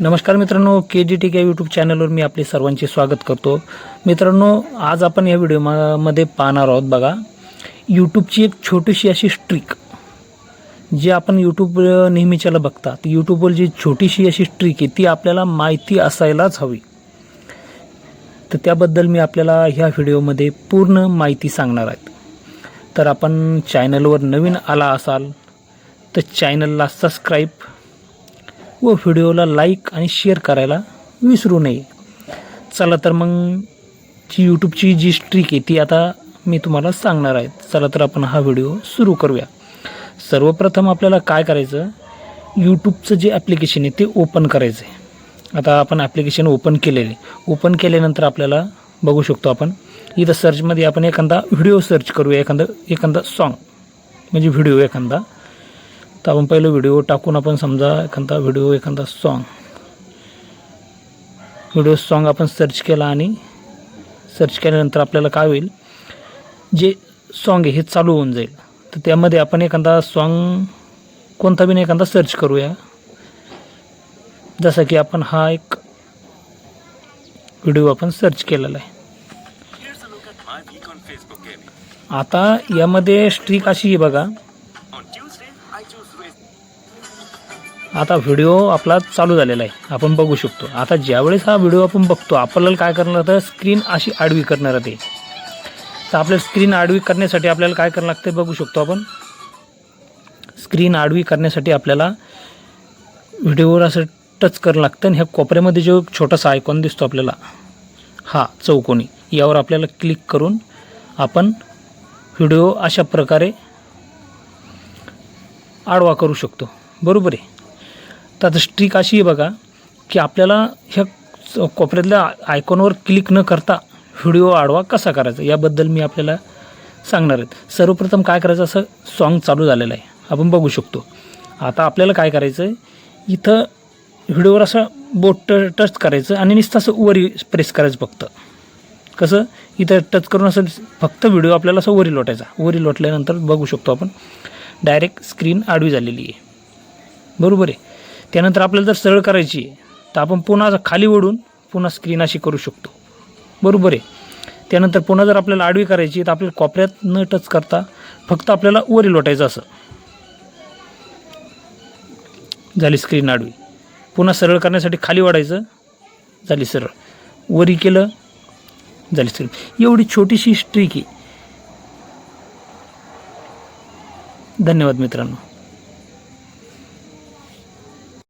नमस्कार मित्रांनो के G T K YouTube चॅनलवर मी आपले सर्वांचे स्वागत करतो. मित्रांनो आज आपण या व्हिडिओमध्ये पाहणार आहोत बघा. यूट्यूबची एक छोटीशी अशी स्ट्रिक जी आपण यूट्यूब नेहमीच्याला बघता ती यूट्यूबवर जी छोटीशी अशी स्ट्रिक आहे ती आपल्याला माहिती असायलाच हवी. तर त्याबद्दल मी आपल्याला ह्या व्हिडिओमध्ये पूर्ण माहिती सांगणार आहे. तर आपण चॅनलवर नवीन आला असाल तर चॅनलला सबस्क्राईब व व्हिडिओला लाईक आणि शेअर करायला विसरू नये. चला तर मग जी यूट्यूबची जी स्ट्रिक आहे ती आता मी तुम्हाला सांगणार आहे. चला तर आपण हा व्हिडिओ सुरू करूया. सर्वप्रथम आपल्याला काय करायचं? यूट्यूबचं जे ॲप्लिकेशन आहे ते ओपन करायचं आहे आता आपण ॲप्लिकेशन ओपन केलेले. ओपन केल्यानंतर आपल्याला बघू शकतो आपण इथं सर्चमध्ये आपण एखादा व्हिडिओ सर्च करूया एखादा एखादा सॉन्ग म्हणजे व्हिडिओ एखादा. तर आपण पहिलं व्हिडिओ टाकून आपण समजा एखादा व्हिडिओ एखादा सॉन्ग व्हिडिओ सॉन्ग आपण सर्च केला आणि सर्च केल्यानंतर आपल्याला काय होईल? जे सॉन्ग आहे हे चालू होऊन जाईल. तर त्यामध्ये आपण एखादा सॉन्ग कोणता बी नाही एखादा सर्च करूया. जसं की आपण हा एक व्हिडिओ आपण सर्च केलेला आहे. आता यामध्ये स्ट्रिक अशी आहे बघा. आता व्हिडिओ आपला चालू झालेला आहे. आपण बघू शकतो. आता ज्यावेळेस हा व्हिडिओ आपण बघतो आपल्याला काय करणार तर स्क्रीन अशी आडवी करणार ते. तर आपल्याला स्क्रीन आडवी करण्यासाठी आपल्याला काय करावं लागतं बघू शकतो आपण. स्क्रीन आडवी करण्यासाठी आपल्याला व्हिडिओवर असं टच करावं लागतं आणि ह्या कोपऱ्यामध्ये जो छोटासा आयकॉन दिसतो आपल्याला हा चौकोनी यावर आपल्याला क्लिक करून आपण व्हिडिओ अशा प्रकारे आडवा करू शकतो. बरोबर आहे? तर आता स्ट्रिक अशी आहे बघा की आपल्याला ह्या कोपऱ्यातल्या आयकॉनवर क्लिक न करता व्हिडिओ आडवा कसा करायचा? याबद्दल मी आपल्याला सांगणार आहेत सर्वप्रथम काय करायचं? असं सॉन्ग चालू झालेलं आहे. आपण बघू शकतो. आता आपल्याला काय करायचं आहे इथं व्हिडिओवर असं बोट ट टच करायचं आणि नुसतं असं वरी प्रेस करायचं फक्त. कसं? इथं टच करून असं फक्त व्हिडिओ आपल्याला असं वरी लोटायचा. वरी लोटल्यानंतर बघू शकतो आपण. डायरेक्ट स्क्रीन आडवी झालेली आहे. बरोबर आहे? त्यानंतर आपल्याला जर सरळ करायची आहे तर आपण पुन्हा खाली ओढून पुन्हा स्क्रीन अशी करू शकतो. बरोबर आहे? त्यानंतर पुन्हा जर आपल्याला आडवी करायची तर आपल्याला कोपऱ्यात न टच करता फक्त आपल्याला वरी लोटायचं असं. झाली स्क्रीन आडवी. पुन्हा सरळ करण्यासाठी खाली वाढायचं झाली सरळ. वरी केलं. झाली स्क्रीन एवढी छोटीशी स्ट्रीक आहे. धन्यवाद मित्रांनो.